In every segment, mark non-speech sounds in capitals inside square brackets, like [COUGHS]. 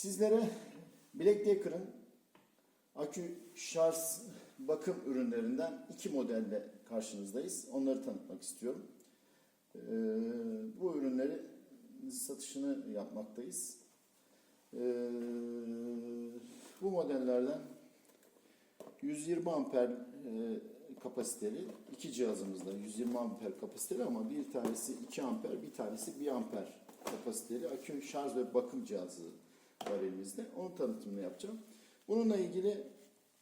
Sizlere Black Decker'ın akü şarj bakım ürünlerinden iki modelle karşınızdayız. Onları tanıtmak istiyorum. Ee, bu ürünleri satışını yapmaktayız. Ee, bu modellerden 120 amper e, kapasiteli iki cihazımızda 120 amper kapasiteli ama bir tanesi 2 amper bir tanesi 1 amper kapasiteli akü şarj ve bakım cihazı var elimizde. Onun tanıtımını yapacağım. Bununla ilgili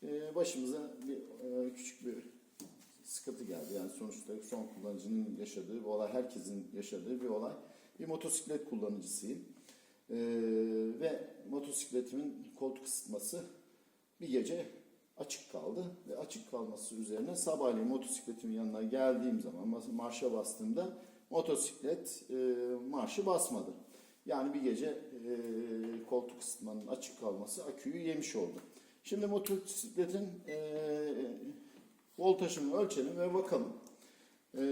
e, başımıza bir e, küçük bir sıkıntı geldi. Yani sonuçta son kullanıcının yaşadığı bir olay, herkesin yaşadığı bir olay. Bir motosiklet kullanıcısıyım. E, ve motosikletimin koltuk ısıtması bir gece açık kaldı ve açık kalması üzerine sabahleyin motosikletimin yanına geldiğim zaman marşa bastığımda motosiklet marşı basmadı. Yani bir gece e, koltuk ısıtmanın açık kalması aküyü yemiş oldu. Şimdi motosikletin e, voltajını ölçelim ve bakalım. E,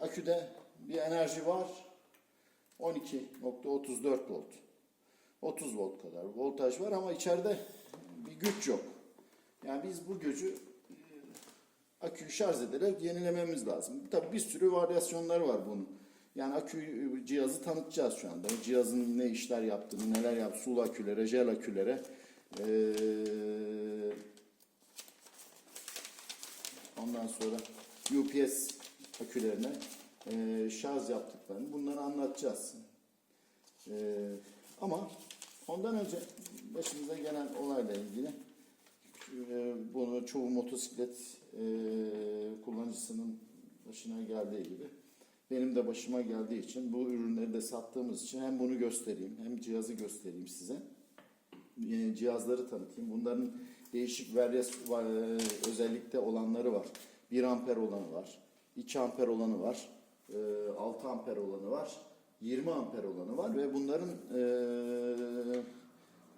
aküde bir enerji var. 12.34 volt. 30 volt kadar voltaj var ama içeride bir güç yok. Yani biz bu gücü e, aküyü şarj ederek yenilememiz lazım. Tabii bir sürü varyasyonları var bunun. Yani akü cihazı tanıtacağız şu anda. Cihazın ne işler yaptığını, neler yaptığını, sulu akülere, jel akülere, ee, ondan sonra UPS akülerine e, şarj yaptıklarını bunları anlatacağız. Ee, ama ondan önce başımıza gelen olayla ilgili e, bunu çoğu motosiklet e, kullanıcısının başına geldiği gibi benim de başıma geldiği için bu ürünleri de sattığımız için hem bunu göstereyim hem cihazı göstereyim size. E, cihazları tanıtayım. Bunların değişik varyas e, özellikte olanları var. 1 amper olanı var. 2 amper olanı var. E, 6 amper olanı var. 20 amper olanı var ve bunların e,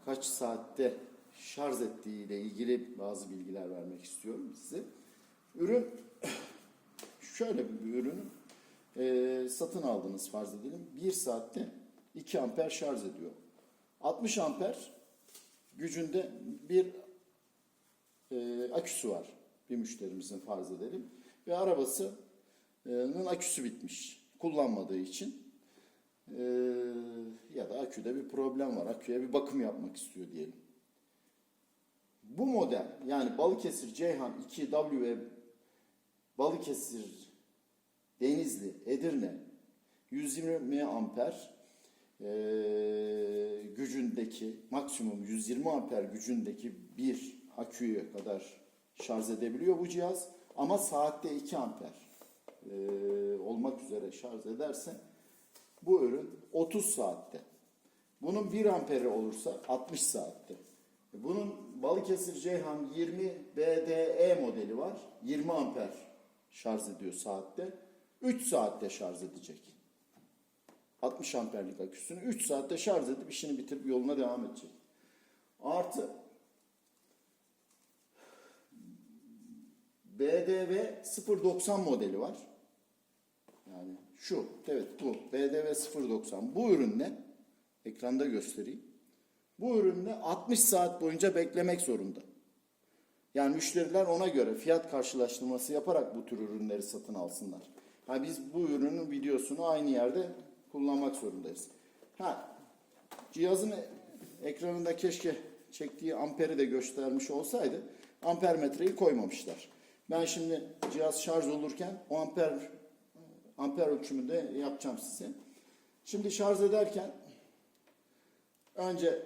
kaç saatte şarj ettiği ile ilgili bazı bilgiler vermek istiyorum size. Ürün [COUGHS] şöyle bir ürün e, satın aldınız farz edelim. 1 saatte 2 amper şarj ediyor. 60 amper gücünde bir e, aküsü var. Bir müşterimizin farz edelim. Ve arabasının aküsü bitmiş. Kullanmadığı için e, ya da aküde bir problem var. Aküye bir bakım yapmak istiyor diyelim. Bu model yani Balıkesir Ceyhan 2W Balıkesir Denizli Edirne 120 amper e, gücündeki maksimum 120 amper gücündeki bir aküye kadar şarj edebiliyor bu cihaz ama saatte 2 amper e, olmak üzere şarj ederse bu ürün 30 saatte. Bunun 1 amperi olursa 60 saatte. Bunun Balıkesir Ceyhan 20 BDE modeli var. 20 amper şarj ediyor saatte. 3 saatte şarj edecek. 60 amperlik aküsünü 3 saatte şarj edip işini bitirip yoluna devam edecek. Artı BDV 090 modeli var. Yani şu, evet bu BDV 090. Bu ürünle ekranda göstereyim. Bu ürünle 60 saat boyunca beklemek zorunda. Yani müşteriler ona göre fiyat karşılaştırması yaparak bu tür ürünleri satın alsınlar. Ha biz bu ürünün videosunu aynı yerde kullanmak zorundayız. Ha cihazın ekranında keşke çektiği amperi de göstermiş olsaydı amper metreyi koymamışlar. Ben şimdi cihaz şarj olurken o amper amper ölçümünü de yapacağım size. Şimdi şarj ederken önce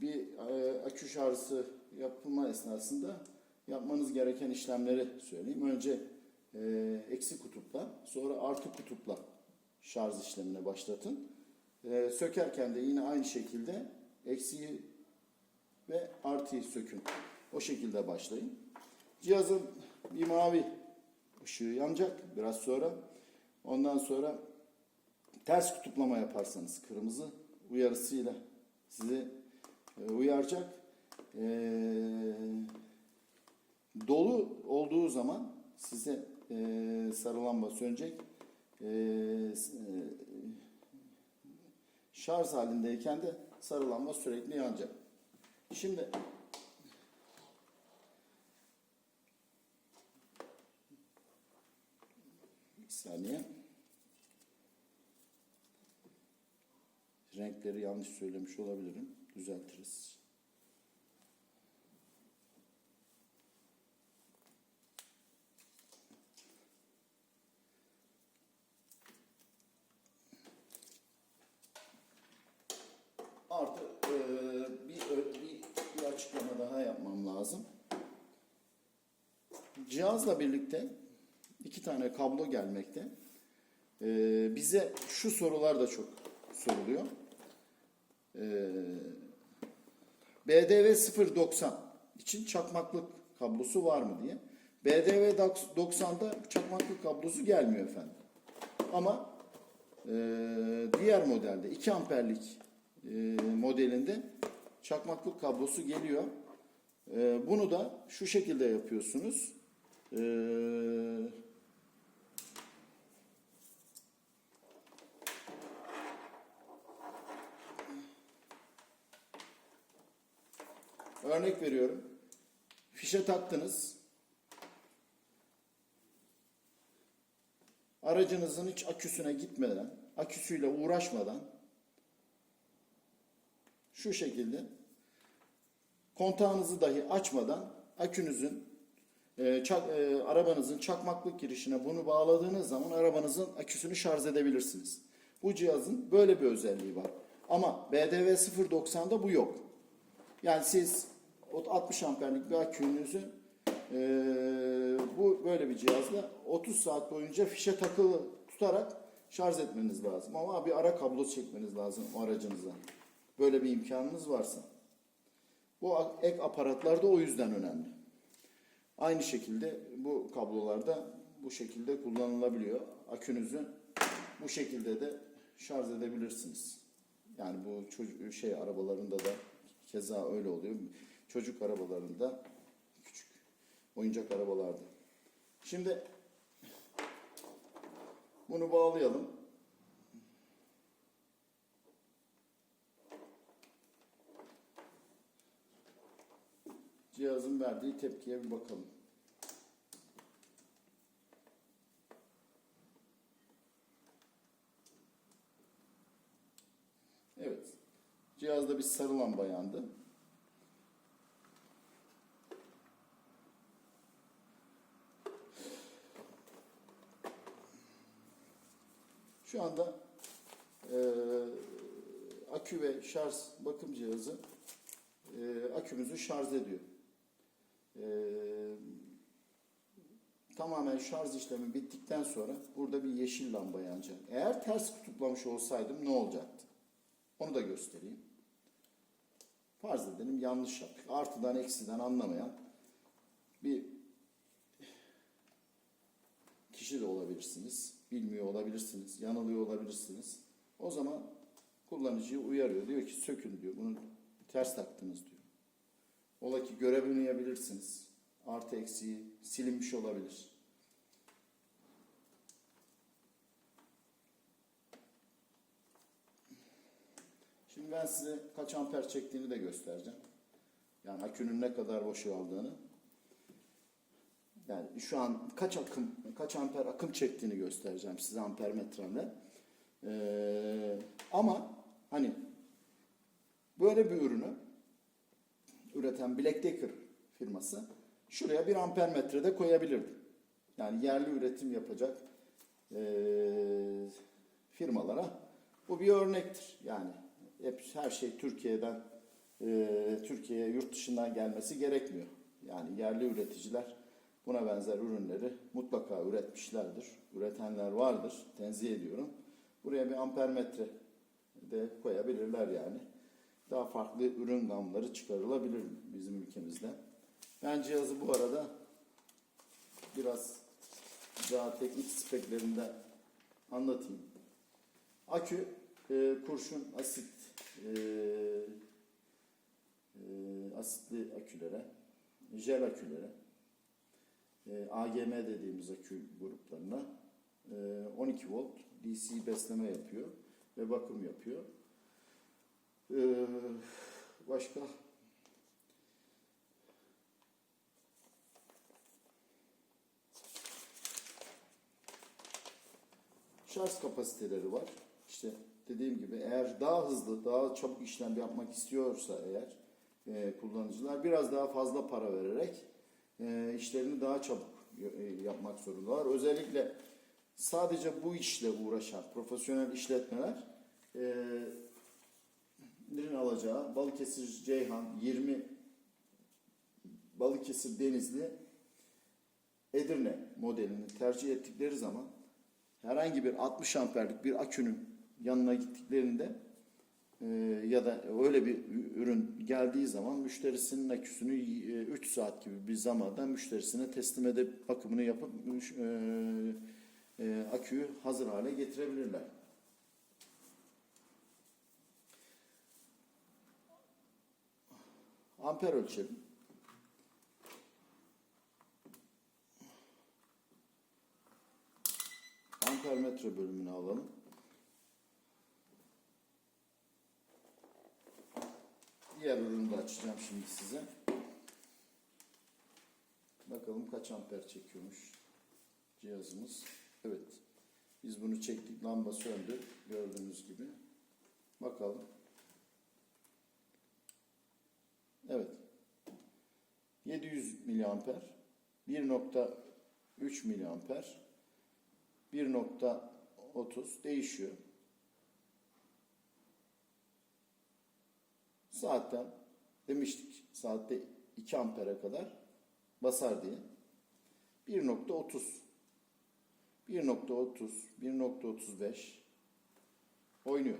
bir e, akü şarjı yapılma esnasında yapmanız gereken işlemleri söyleyeyim. Önce e, eksi kutupla sonra artı kutupla şarj işlemine başlatın. E, sökerken de yine aynı şekilde eksiyi ve artıyı sökün. O şekilde başlayın. Cihazın bir mavi ışığı yanacak biraz sonra. Ondan sonra ters kutuplama yaparsanız kırmızı uyarısıyla sizi e, uyaracak. E, dolu olduğu zaman size e, sarı lamba sönecek. E, e, şarj halindeyken de sarı lamba sürekli yanacak. Şimdi bir saniye. Renkleri yanlış söylemiş olabilirim. Düzeltiriz. Artı eee, bir, ö- bir, bir açıklama daha yapmam lazım. Cihazla birlikte iki tane kablo gelmekte. Eee, bize şu sorular da çok soruluyor. Eee BDV 090 için çakmaklık kablosu var mı diye. BDV 90'da çakmaklık kablosu gelmiyor efendim. Ama eee, diğer modelde 2 amperlik eee, modelinde çakmaklık kablosu geliyor. Eee, bunu da şu şekilde yapıyorsunuz. Eee Örnek veriyorum. Fişe taktınız. Aracınızın hiç aküsüne gitmeden, aküsüyle uğraşmadan şu şekilde kontağınızı dahi açmadan akünüzün e, çak- e, arabanızın çakmaklık girişine bunu bağladığınız zaman arabanızın aküsünü şarj edebilirsiniz. Bu cihazın böyle bir özelliği var. Ama BDV 090'da bu yok. Yani siz o 60 amperlik bir akünüzü eee, bu böyle bir cihazla 30 saat boyunca fişe takılı tutarak şarj etmeniz lazım. Ama bir ara kablo çekmeniz lazım o aracınıza. Böyle bir imkanınız varsa. Bu ek aparatlar da o yüzden önemli. Aynı şekilde bu kablolarda bu şekilde kullanılabiliyor. Akünüzü bu şekilde de şarj edebilirsiniz. Yani bu çocuk şey arabalarında da keza öyle oluyor. Çocuk arabalarında küçük oyuncak arabalarda. Şimdi bunu bağlayalım. Cihazın verdiği tepkiye bir bakalım. Evet. Cihazda bir sarı lamba yandı. Şu anda eee, akü ve şarj bakım cihazı eee, akümüzü şarj ediyor. Eee, tamamen şarj işlemi bittikten sonra burada bir yeşil lamba yanacak. Eğer ters kutuplamış olsaydım ne olacaktı? Onu da göstereyim. Farz edelim yanlış yaptık. Artıdan eksiden anlamayan bir kişi de olabilirsiniz. Bilmiyor olabilirsiniz. Yanılıyor olabilirsiniz. O zaman kullanıcıyı uyarıyor. Diyor ki sökün diyor. Bunu ters taktınız diyor. Ola ki görebilmeyebilirsiniz. Artı eksiği silinmiş olabilir. Şimdi ben size kaç amper çektiğini de göstereceğim. Yani akünün ne kadar boşaldığını. Yani şu an kaç akım, kaç amper akım çektiğini göstereceğim size amper metremle. Ee, ama hani böyle bir ürünü üreten Black Decker firması şuraya bir amper metrede koyabilirdi. Yani yerli üretim yapacak ee, firmalara bu bir örnektir. Yani hep her şey Türkiye'den e, Türkiye'ye yurt dışından gelmesi gerekmiyor. Yani yerli üreticiler buna benzer ürünleri mutlaka üretmişlerdir. Üretenler vardır. Tenzih ediyorum. Buraya bir amper metre de koyabilirler yani. Daha farklı ürün gamları çıkarılabilir bizim ülkemizde. Ben cihazı bu arada biraz daha teknik speklerinde anlatayım. Akü e, kurşun asit e, e, asitli akülere, jel akülere, e, AGM dediğimiz akü gruplarına e, 12 volt DC besleme yapıyor ve bakım yapıyor. Ee, başka şarj kapasiteleri var. İşte dediğim gibi eğer daha hızlı, daha çabuk işlem yapmak istiyorsa eğer e, kullanıcılar biraz daha fazla para vererek e, işlerini daha çabuk e, yapmak zorundalar. Özellikle sadece bu işle uğraşan profesyonel işletmeler e, Nerin alacağı Balıkesir Ceyhan 20 Balıkesir Denizli Edirne modelini tercih ettikleri zaman herhangi bir 60 amperlik bir akünün yanına gittiklerinde e, ya da öyle bir ürün geldiği zaman müşterisinin aküsünü 3 saat gibi bir zamanda müşterisine teslim edip bakımını yapıp e, e, aküyü hazır hale getirebilirler. Amper ölçelim. Ampermetre bölümünü alalım. Diğer ürünü de açacağım şimdi size. Bakalım kaç amper çekiyormuş cihazımız. Evet. Biz bunu çektik. Lamba söndü. Gördüğünüz gibi. Bakalım. Evet. 700 miliamper, 1.3 miliamper, 1.30 değişiyor. Saatten demiştik saatte 2 ampere kadar basar diye. 1.30 1.30 1.35 oynuyor.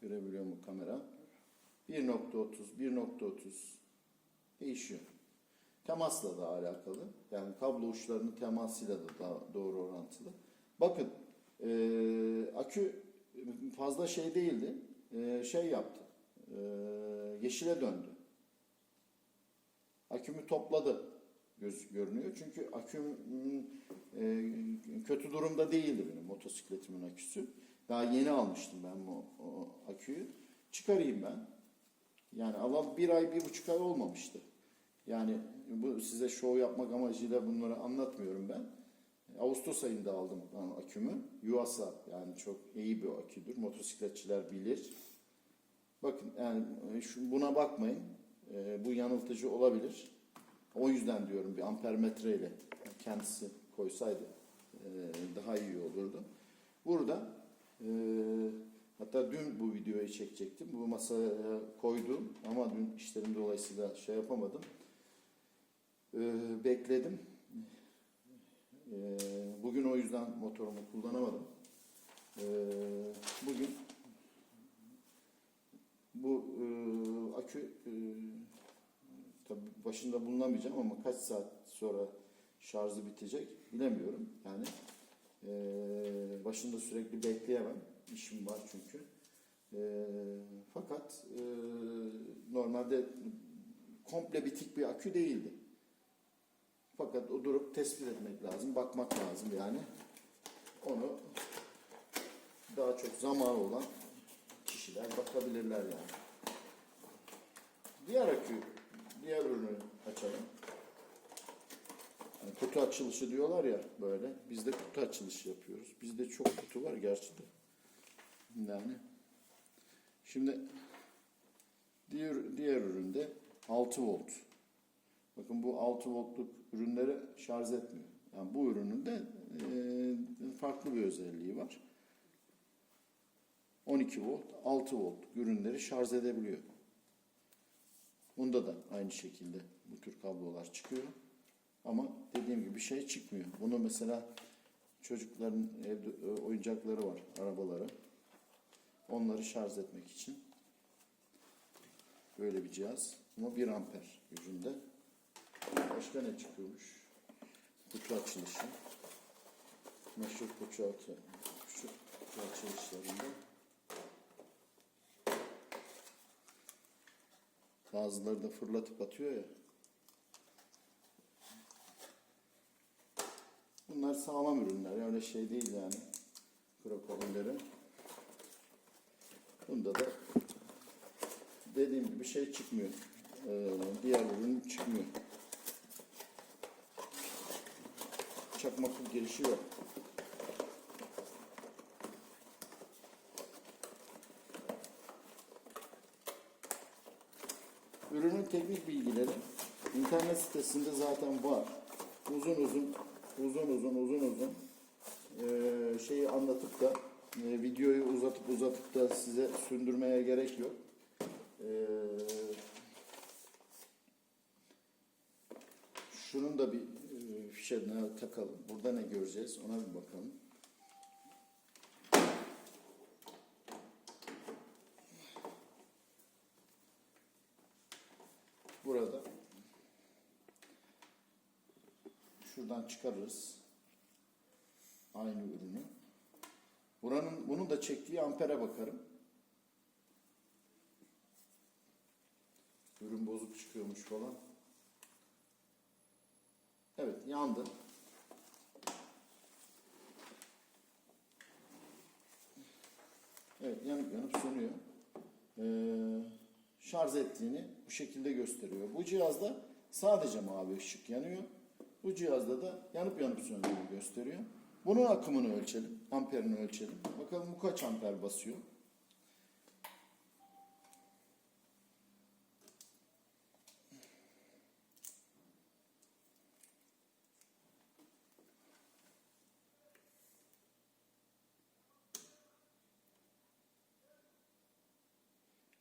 Görebiliyor mu kamera? 1.30, 1.30 değişiyor. Temasla da alakalı. Yani kablo uçlarının temasıyla da daha doğru orantılı. Bakın eee, akü fazla şey değildi. Eee, şey yaptı. Eee, yeşile döndü. Akümü topladı göz görünüyor. Çünkü aküm eee, kötü durumda değildi benim motosikletimin aküsü. Daha yeni almıştım ben bu o aküyü. Çıkarayım ben. Yani alan bir ay, bir buçuk ay olmamıştı. Yani bu size şov yapmak amacıyla bunları anlatmıyorum ben. Ağustos ayında aldım ben akümü. Yuasa yani çok iyi bir aküdür. Motosikletçiler bilir. Bakın yani şu, buna bakmayın. Ee, bu yanıltıcı olabilir. O yüzden diyorum bir ampermetreyle kendisi koysaydı e, daha iyi olurdu. Burada e, Hatta dün bu videoyu çekecektim. Bu masaya koydum ama dün işlerim dolayısıyla şey yapamadım. Ee, bekledim. Ee, bugün o yüzden motorumu kullanamadım. Ee, bugün bu e, akü e, tabii başında bulunamayacağım ama kaç saat sonra şarjı bitecek bilemiyorum. Yani e, başında sürekli bekleyemem işim var çünkü. E, fakat e, normalde komple bitik bir akü değildi. Fakat o durup tespit etmek lazım, bakmak lazım yani. Onu daha çok zamanı olan kişiler bakabilirler yani. Diğer akü, diğer ürünü açalım. Yani kutu açılışı diyorlar ya böyle. Biz de kutu açılışı yapıyoruz. Bizde çok kutu var gerçi de. Yani şimdi diğer diğer üründe 6 volt. Bakın bu 6 voltluk ürünleri şarj etmiyor. Yani bu ürünün de e, farklı bir özelliği var. 12 volt, 6 volt ürünleri şarj edebiliyor. Bunda da aynı şekilde bu tür kablolar çıkıyor. Ama dediğim gibi bir şey çıkmıyor. Bunu mesela çocukların evde e, oyuncakları var, arabaları. Onları şarj etmek için böyle bir cihaz. Ama 1 amper gücünde. Başka ne çıkıyormuş? Kutu açılışı. Meşhur kutu, atı, kutu açılışlarında. Bazıları da fırlatıp atıyor ya. Bunlar sağlam ürünler. Öyle şey değil yani. Krokodilleri. Bunda da dediğim gibi şey çıkmıyor. Ee, diğer ürün çıkmıyor. Çakmaklık girişi yok. Ürünün teknik bilgileri internet sitesinde zaten var. Uzun uzun, uzun uzun, uzun uzun eee, şeyi anlatıp da eee, videoyu uzatıp uzatıp da size sündürmeye gerek yok. Eee, şunun da bir eee, fişine takalım. Burada ne göreceğiz ona bir bakalım. Burada şuradan çıkarırız aynı ürünü. Buranın bunun da çektiği ampere bakarım. Ürün bozuk çıkıyormuş falan. Evet yandı. Evet yanıp yanıp sönüyor. Ee, şarj ettiğini bu şekilde gösteriyor. Bu cihazda sadece mavi ışık yanıyor. Bu cihazda da yanıp yanıp söndüğünü gösteriyor. Bunun akımını ölçelim. Amperini ölçelim. Bakalım bu kaç amper basıyor.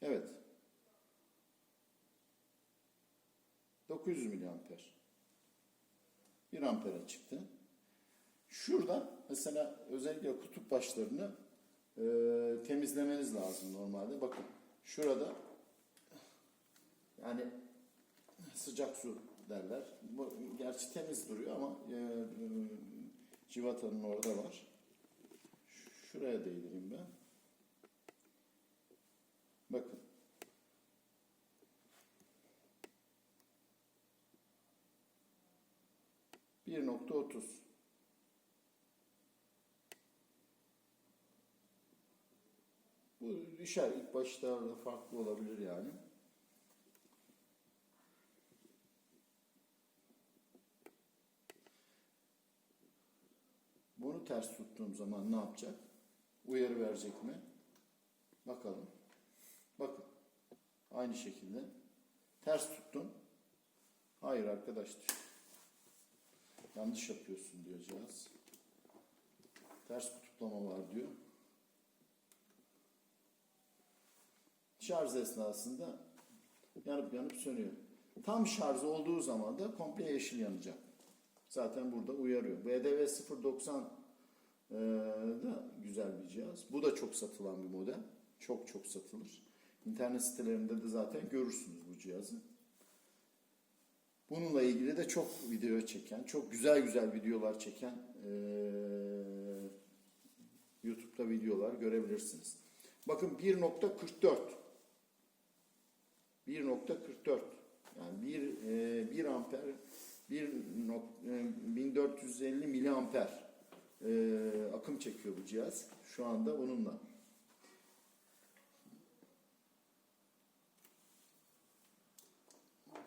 Evet. 900 miliamper. 1 ampere çıktı. Şurada mesela özellikle kutup başlarını e, temizlemeniz lazım normalde. Bakın şurada yani sıcak su derler. Bu gerçi temiz duruyor ama e, civatanın orada var. Şuraya değdireyim ben. Bakın. Bir nokta otuz. Bu düşer ilk başlarda farklı olabilir yani. Bunu ters tuttuğum zaman ne yapacak? Uyarı verecek mi? Bakalım. Bakın. Aynı şekilde. Ters tuttum. Hayır arkadaşlar. Yanlış yapıyorsun diyor cihaz. Ters kutuplama var diyor. Şarj esnasında yanıp yanıp sönüyor. Tam şarj olduğu zaman da komple yeşil yanacak. Zaten burada uyarıyor. BDV 090 e, da güzel bir cihaz. Bu da çok satılan bir model. Çok çok satılır. İnternet sitelerinde de zaten görürsünüz bu cihazı. Bununla ilgili de çok video çeken, çok güzel güzel videolar çeken e, YouTube'da videolar görebilirsiniz. Bakın 1.44 1.44 yani 1 e, 1 amper 1 nok, e, 1450 miliamper e, akım çekiyor bu cihaz. Şu anda bununla.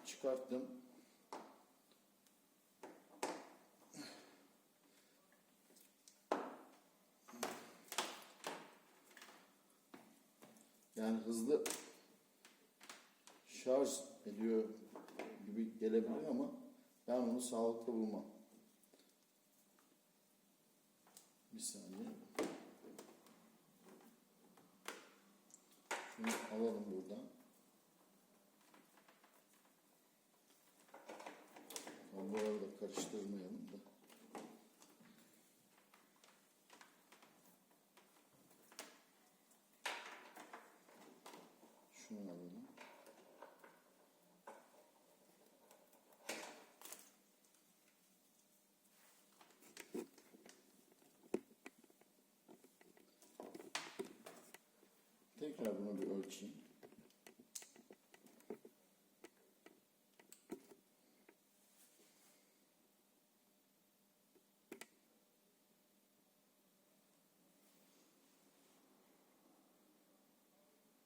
Çıkarttım. Yani hızlı şarj ediyor gibi gelebilir ama ben onu sağlıklı bulmam. Bir saniye. Şunu alalım buradan. Kabloları da karıştırmayalım da. Şunu alalım. Tekrar bunu bir ölçeyim.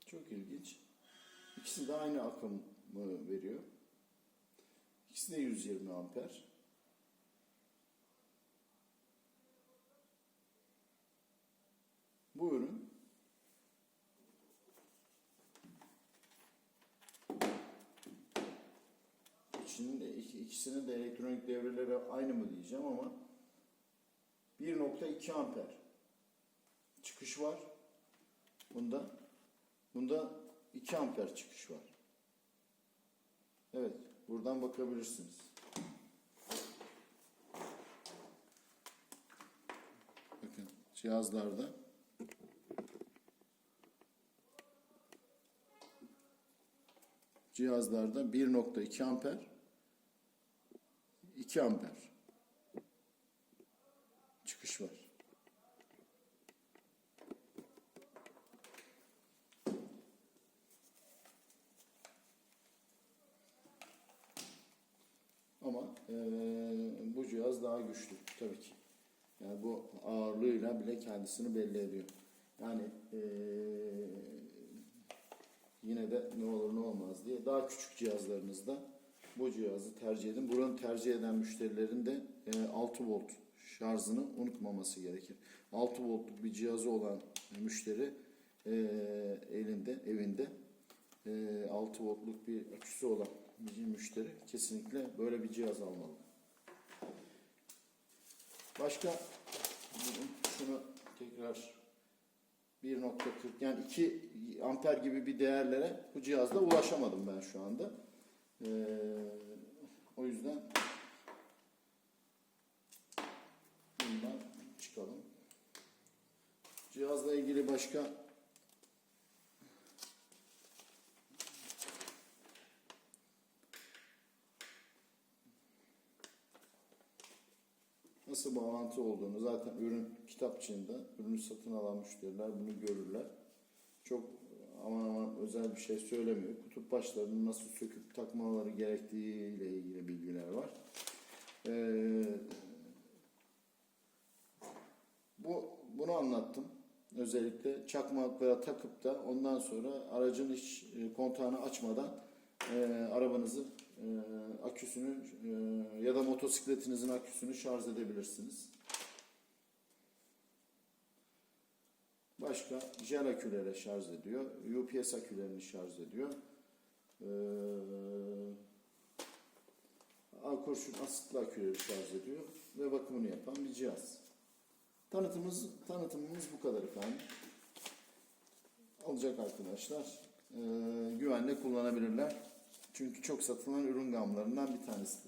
Çok ilginç. İkisi de aynı akımı veriyor. İkisi de 120 amper. Bu ürün İkisinin de, iki- ikisinin de elektronik devreleri aynı mı diyeceğim ama 1.2 amper çıkış var. Bunda bunda 2 amper çıkış var. Evet, buradan bakabilirsiniz. Bakın cihazlarda cihazlarda 1.2 amper 2 amper çıkış var. Ama eee, bu cihaz daha güçlü tabii ki. Yani bu ağırlığıyla bile kendisini belli ediyor. Yani eee, yine de ne olur ne olmaz diye daha küçük cihazlarınızda bu cihazı tercih edin. Buranın tercih eden müşterilerin de eee, 6 volt şarjını unutmaması gerekir. 6 voltluk bir cihazı olan müşteri eee, elinde, evinde eee, 6 voltluk bir aküsü olan bir müşteri kesinlikle böyle bir cihaz almalı. Başka şunu tekrar 1.40 yani 2 amper gibi bir değerlere bu cihazda ulaşamadım ben şu anda. Ee, o yüzden bundan çıkalım. Cihazla ilgili başka nasıl bağlantı olduğunu zaten ürün kitapçığında ürünü satın alan müşteriler bunu görürler. Çok aman aman özel bir şey söylemiyor. Kutup başlarını nasıl söküp takmaları gerektiği ile ilgili bilgiler var. Ee, bu bunu anlattım. Özellikle çakmaklara takıp da ondan sonra aracın hiç e, kontağını açmadan e, arabanızı e, aküsünü e, ya da motosikletinizin aküsünü şarj edebilirsiniz. Başka jel akülere şarj ediyor. UPS akülerini şarj ediyor. Ee, alkurşun asitli aküleri şarj ediyor ve bakımını yapan bir cihaz. Tanıtımımız, tanıtımımız bu kadar efendim. Alacak arkadaşlar e, güvenle kullanabilirler. Çünkü çok satılan ürün gamlarından bir tanesidir.